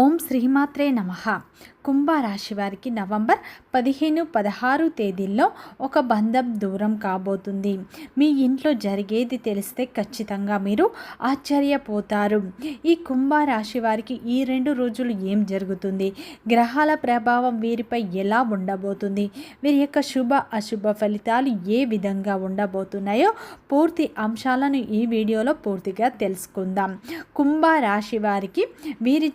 ఓం శ్రీమాత్రే నమ. కుంభరాశి వారికి నవంబర్ పదిహేను పదహారు తేదీల్లో ఒక బంధం దూరం కాబోతుంది. మీ ఇంట్లో జరిగేది తెలిస్తే ఖచ్చితంగా మీరు ఆశ్చర్యపోతారు. ఈ కుంభరాశి వారికి ఈ రెండు రోజులు ఏం జరుగుతుంది? గ్రహాల ప్రభావం వీరిపై ఎలా ఉండబోతుంది? వీరి యొక్క శుభ అశుభ ఫలితాలు ఏ విధంగా ఉండబోతున్నాయో పూర్తి అంశాలను ఈ వీడియోలో పూర్తిగా తెలుసుకుందాం. కుంభరాశి వారికి వీరి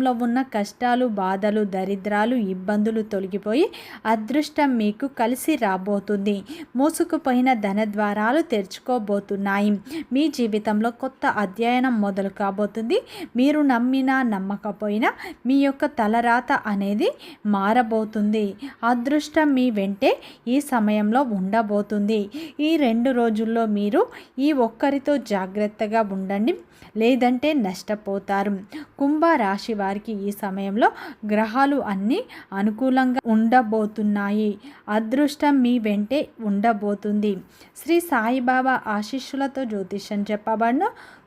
జీవితంలో ఉన్న కష్టాలు బాధలు దరిద్రాలు ఇబ్బందులు తొలగిపోయి అదృష్టం మీకు కలిసి రాబోతుంది. మూసుకుపోయిన ధన ద్వారాలు తెరుచుకోబోతున్నాయి. మీ జీవితంలో కొత్త అధ్యయనం మొదలు కాబోతుంది. మీరు నమ్మినా నమ్మకపోయినా మీ యొక్క తలరాత అనేది మారబోతుంది. అదృష్టం మీ వెంటే ఈ సమయంలో ఉండబోతుంది. ఈ రెండు రోజుల్లో మీరు ఈ ఒక్కరితో జాగ్రత్తగా ఉండండి. లేదంటే నష్టపోతారు. కుంభ రాశి వారు వారికి ఈ సమయంలో గ్రహాలు అన్నీ అనుకూలంగా ఉండబోతున్నాయి. అదృష్టం మీ వెంటే ఉండబోతుంది. శ్రీ సాయిబాబా ఆశీస్సులతో జ్యోతిష్యం చెప్పబడిన.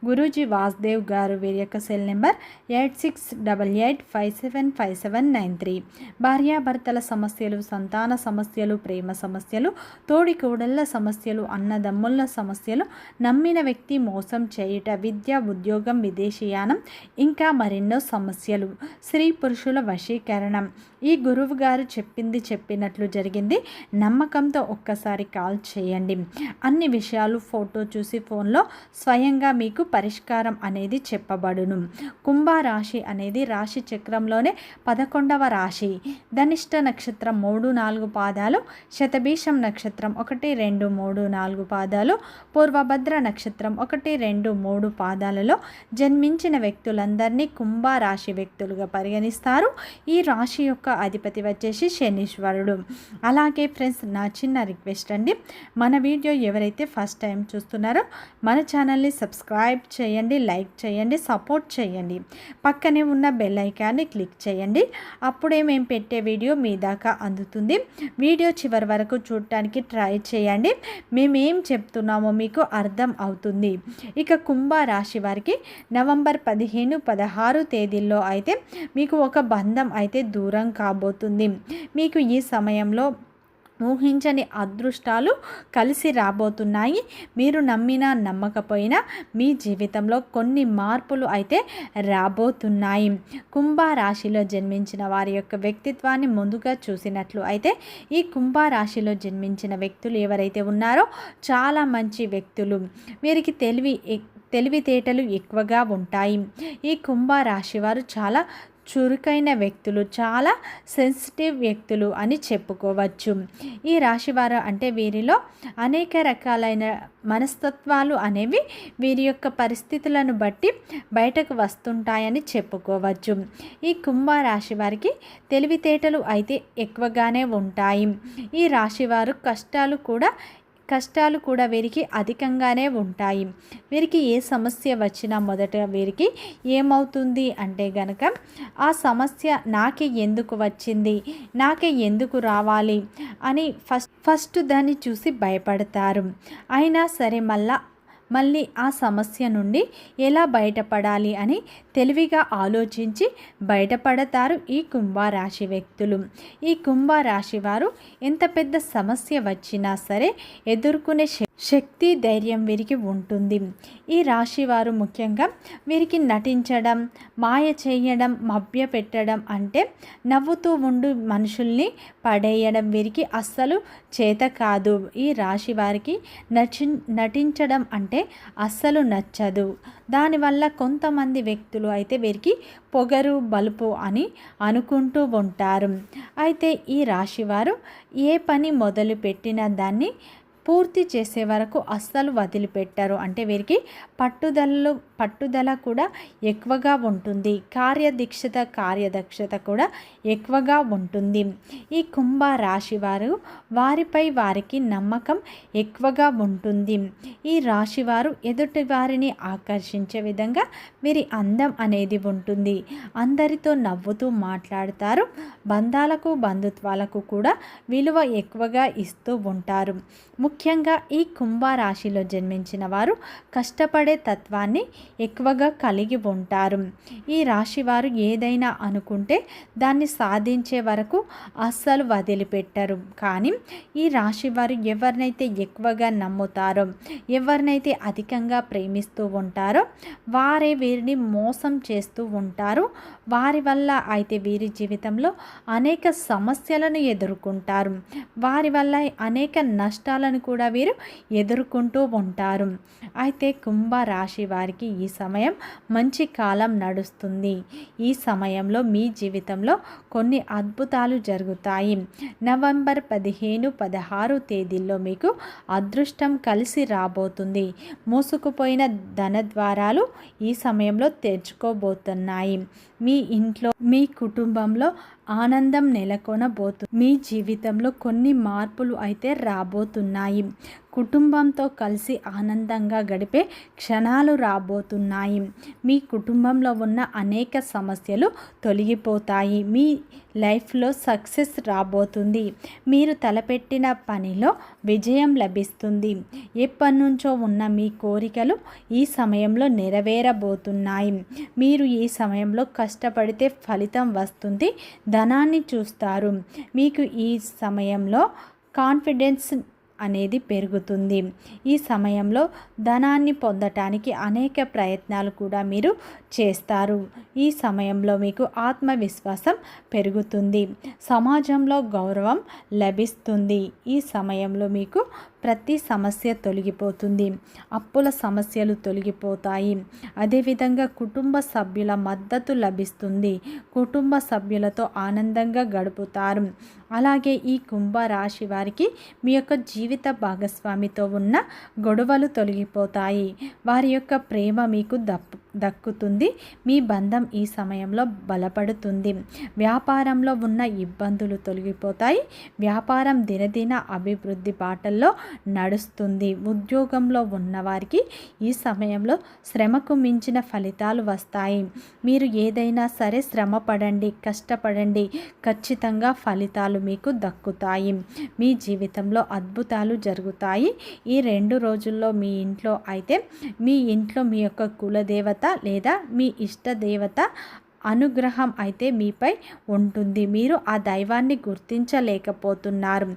గురూజీ వాసుదేవ్ గారు వీరి యొక్క cell number eight six double eight five seven five seven nine three. భార్యాభర్తల సమస్యలు సంతాన సమస్యలు ప్రేమ సమస్యలు తోడి కోడళ్ళ సమస్యలు అన్నదమ్ముళ్ళ సమస్యలు నమ్మిన వ్యక్తి మోసం చేయుట విద్య ఉద్యోగం విదేశీయానం ఇంకా మరెన్నో సమస్యలు. స్త్రీ పురుషుల వశీకరణం. ఈ గురువు గారు చెప్పింది చెప్పినట్లు జరిగింది. నమ్మకంతో ఒక్కసారి కాల్ చేయండి. అన్ని విషయాలు ఫోటో చూసి ఫోన్లో స్వయంగా మీకు పరిష్కారం అనేది చెప్పబడును. కుంభరాశి అనేది రాశి చక్రంలోనే పదకొండవ రాశి. ధనిష్ట నక్షత్రం మూడు నాలుగు పాదాలు శతభీషం నక్షత్రం ఒకటి రెండు మూడు నాలుగు పాదాలు పూర్వభద్ర నక్షత్రం ఒకటి రెండు మూడు పాదాలలో జన్మించిన వ్యక్తులందరినీ కుంభరాశి వ్యక్తులుగా పరిగణిస్తారు. ఈ రాశి యొక్క అధిపతి వచ్చేసి శనీశ్వరుడు. అలాగే ఫ్రెండ్స్ నా చిన్న రిక్వెస్ట్ అండి. మన వీడియో ఎవరైతే ఫస్ట్ టైం చూస్తున్నారో మన ఛానల్ని సబ్స్క్రైబ్ చేయండి లైక్ చేయండి సపోర్ట్ చేయండి. పక్కనే ఉన్న బెల్ ఐకాన్ని క్లిక్ చేయండి. అప్పుడే మేము పెట్టే వీడియో మీ దాకా అందుతుంది. వీడియో చివరి వరకు చూడటానికి ట్రై చేయండి. మేమేం చెప్తున్నామో మీకు అర్థం అవుతుంది. ఇక కుంభ రాశి వారికి నవంబర్ పదిహేను పదహారు తేదీల్లో అయితే మీకు ఒక బంధం అయితే దూరం కాబోతుంది. మీకు ఈ సమయంలో ఊహించని అదృష్టాలు కలిసి రాబోతున్నాయి. మీరు నమ్మినా నమ్మకపోయినా మీ జీవితంలో కొన్ని మార్పులు అయితే రాబోతున్నాయి. కుంభరాశిలో జన్మించిన వారి యొక్క వ్యక్తిత్వాన్ని ముందుగా చూసినట్లు అయితే ఈ కుంభరాశిలో జన్మించిన వ్యక్తులు ఎవరైతే ఉన్నారో చాలా మంచి వ్యక్తులు. వీరికి తెలివి తెలివితేటలు ఎక్కువగా ఉంటాయి. ఈ కుంభరాశి వారు చాలా చురుకైన వ్యక్తులు చాలా సెన్సిటివ్ వ్యక్తులు అని చెప్పుకోవచ్చు. ఈ రాశివారు అంటే వీరిలో అనేక రకాలైన మనస్తత్వాలు అనేవి వీరి యొక్క పరిస్థితులను బట్టి బయటకు వస్తుంటాయని చెప్పుకోవచ్చు. ఈ కుంభ రాశి వారికి తెలివితేటలు అయితే ఎక్కువగానే ఉంటాయి. ఈ రాశివారు కష్టాలు కూడా కష్టాలు కూడా వీరికి అధికంగానే ఉంటాయి. వీరికి ఏ సమస్య వచ్చినా మొదట వీరికి ఏమవుతుంది అంటే గనక ఆ సమస్య నాకే ఎందుకు వచ్చింది? నాకే ఎందుకు రావాలి? అని ఫస్ట్ ఫస్ట్ దాన్ని చూసి భయపడతారు. అయినా సరే మళ్ళా మళ్ళీ ఆ సమస్య నుండి ఎలా బయటపడాలి అని తెలివిగా ఆలోచించి బయటపడతారు ఈ కుంభరాశి వ్యక్తులు. ఈ కుంభరాశి వారు ఎంత పెద్ద సమస్య వచ్చినా సరే ఎదుర్కొనే శక్తి ధైర్యం వీరికి ఉంటుంది. ఈ రాశి వారు ముఖ్యంగా వీరికి నటించడం మాయ చేయడం మభ్య పెట్టడం అంటే నవ్వుతూ ఉండు మనుషుల్ని పడేయడం వీరికి అస్సలు చేత కాదు. ఈ రాశి వారికి నచి నటించడం అంటే అస్సలు నచ్చదు. దానివల్ల కొంతమంది వ్యక్తులు అయితే వీరికి పొగరు బలుపు అని అనుకుంటూ ఉంటారు. అయితే ఈ రాశివారు ఏ పని మొదలు పెట్టినా దాన్ని పూర్తి చేసే వరకు అస్సలు వదిలిపెట్టారు. అంటే వీరికి పట్టుదలలు పట్టుదల కూడా ఎక్కువగా ఉంటుంది. కార్యదీక్షత కార్యదక్షత కూడా ఎక్కువగా ఉంటుంది. ఈ కుంభ రాశి వారు వారిపై వారికి నమ్మకం ఎక్కువగా ఉంటుంది. ఈ రాశి వారు ఎదుటి వారిని ఆకర్షించే విధంగా వీరి అందం అనేది ఉంటుంది. అందరితో నవ్వుతూ మాట్లాడతారు. బంధాలకు బంధుత్వాలకు కూడా విలువ ఎక్కువగా ఇస్తూ ఉంటారు. ముఖ్యంగా ఈ కుంభ రాశిలో జన్మించిన వారు కష్టపడే తత్వాన్ని ఎక్కువగా కలిగి ఉంటారు. ఈ రాశి వారు ఏదైనా అనుకుంటే దాన్ని సాధించే వరకు అస్సలు వదిలిపెట్టరు. కానీ ఈ రాశి వారు ఎవరినైతే ఎక్కువగా నమ్ముతారో ఎవరినైతే అధికంగా ప్రేమిస్తూ ఉంటారో వారే వీరిని మోసం చేస్తూ ఉంటారు. వారి వల్ల అయితే వీరి జీవితంలో అనేక సమస్యలను ఎదుర్కొంటారు. వారి వల్ల అనేక నష్టాలను కూడా వీరు ఎదుర్కొంటూ ఉంటారు. అయితే కుంభ రాశి వారికి ఈ సమయం మంచి కాలం నడుస్తుంది. ఈ సమయంలో మీ జీవితంలో కొన్ని అద్భుతాలు జరుగుతాయి. నవంబర్ పదిహేను పదహారు తేదీల్లో మీకు అదృష్టం కలిసి రాబోతుంది. మూసుకుపోయిన ధన ద్వారాలు ఈ సమయంలో తెరుచుకోబోతున్నాయి. మీ ఇంట్లో మీ కుటుంబంలో ఆనందం నెలకొనబోతుంది మీ జీవితంలో కొన్ని మార్పులు అయితే రాబోతున్నాయి. కుటుంబంతో కలిసి ఆనందంగా గడిపే క్షణాలు రాబోతున్నాయి. మీ కుటుంబంలో ఉన్న అనేక సమస్యలు తొలగిపోతాయి. మీ లైఫ్లో సక్సెస్ రాబోతుంది. మీరు తలపెట్టిన పనిలో విజయం లభిస్తుంది. ఎప్పటి నుంచో ఉన్న మీ కోరికలు ఈ సమయంలో నెరవేరబోతున్నాయి. మీరు ఈ సమయంలో కష్టపడితే ఫలితం వస్తుంది. ధనాన్ని చూస్తారు. మీకు ఈ సమయంలో కాన్ఫిడెన్స్ అనేది పెరుగుతుంది. ఈ సమయంలో ధనాన్ని పొందటానికి అనేక ప్రయత్నాలు కూడా మీరు చేస్తారు. ఈ సమయంలో మీకు ఆత్మవిశ్వాసం పెరుగుతుంది. సమాజంలో గౌరవం లభిస్తుంది. ఈ సమయంలో మీకు ప్రతి సమస్య తొలగిపోతుంది. అప్పుల సమస్యలు తొలగిపోతాయి. అదేవిధంగా కుటుంబ సభ్యుల మద్దతు లభిస్తుంది. కుటుంబ సభ్యులతో ఆనందంగా గడుపుతారు. అలాగే ఈ కుంభ రాశి వారికి మీ యొక్క జీవిత భాగస్వామితో ఉన్న గొడవలు తొలగిపోతాయి. వారి యొక్క ప్రేమ మీకు దప్పు దక్కుతుంది. మీ బంధం ఈ సమయంలో బలపడుతుంది. వ్యాపారంలో ఉన్న ఇబ్బందులు తొలగిపోతాయి. వ్యాపారం దినదిన అభివృద్ధి బాటల్లో నడుస్తుంది. ఉద్యోగంలో ఉన్నవారికి ఈ సమయంలో శ్రమకు మించిన ఫలితాలు వస్తాయి. మీరు ఏదైనా సరే శ్రమ పడండి కష్టపడండి. ఖచ్చితంగా ఫలితాలు మీకు దక్కుతాయి. మీ జీవితంలో అద్భుతాలు జరుగుతాయి. ఈ రెండు రోజుల్లో మీ ఇంట్లో అయితే మీ ఇంట్లో మీ యొక్క కులదేవత లేదా మీ ఇష్ట దేవత అనుగ్రహం అయితే మీపై ఉంటుంది. మీరు ఆ దైవాన్ని గుర్తించలేకపోతున్నారు.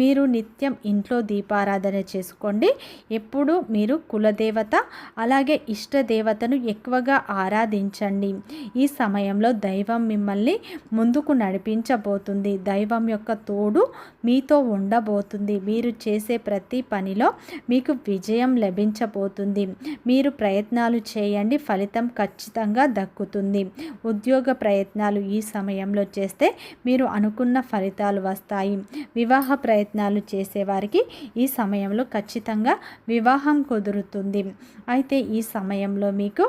మీరు నిత్యం ఇంట్లో దీపారాధన చేసుకోండి. ఎప్పుడు మీరు కులదేవత అలాగే ఇష్ట దేవతను ఎక్కువగా ఆరాధించండి. ఈ సమయంలో దైవం మిమ్మల్ని ముందుకు నడిపించబోతుంది. దైవం యొక్క తోడు మీతో ఉండబోతుంది. మీరు చేసే ప్రతి పనిలో మీకు విజయం లభించబోతుంది. మీరు ప్రయత్నాలు చేయండి. ఫలితం ఖచ్చితంగా దక్కుతుంది. ఉద్యోగ ప్రయత్నాలు ఈ సమయంలో చేస్తే మీరు అనుకున్న ఫలితాలు వస్తాయి. వివాహ ప్రయత్నాలు చేసేవారికి ఈ సమయంలో ఖచ్చితంగా వివాహం కుదురుతుంది. అయితే ఈ సమయంలో మీకు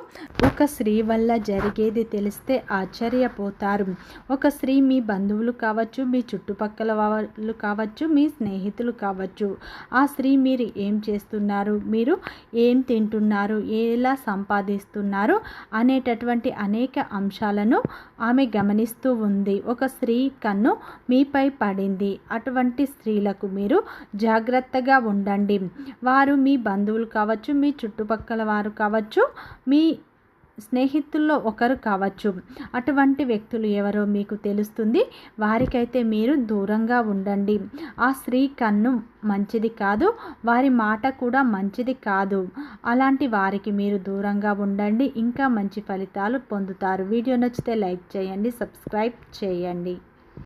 ఒక స్త్రీ వల్ల జరిగేది తెలిస్తే ఆశ్చర్యపోతారు. ఒక స్త్రీ మీ బంధువులు కావచ్చు మీ చుట్టుపక్కల వాళ్ళు కావచ్చు మీ స్నేహితులు కావచ్చు. ఆ స్త్రీ మీరు ఏం చేస్తున్నారు? మీరు ఏం తింటున్నారు? ఎలా సంపాదిస్తున్నారు? అనేటటువంటి అనేక అంశాలను ఆమె గమనిస్తూ ఉంది. ఒక స్త్రీ కన్ను మీపై పడింది. అటువంటి స్త్రీలకు మీరు జాగ్రత్తగా ఉండండి. వారు మీ బంధువులు కావచ్చు మీ చుట్టుపక్కల వారు కావచ్చు మీ స్నేహితుల్లో ఒకరు కావచ్చు. అటువంటి వ్యక్తులు ఎవరో మీకు తెలుస్తుంది. వారికైతే మీరు దూరంగా ఉండండి. ఆ స్త్రీ కన్ను మంచిది కాదు. వారి మాట కూడా మంచిది కాదు. అలాంటి వారికి మీరు దూరంగా ఉండండి. ఇంకా మంచి ఫలితాలు పొందుతారు. వీడియో నచ్చితే లైక్ చేయండి సబ్స్క్రైబ్ చేయండి.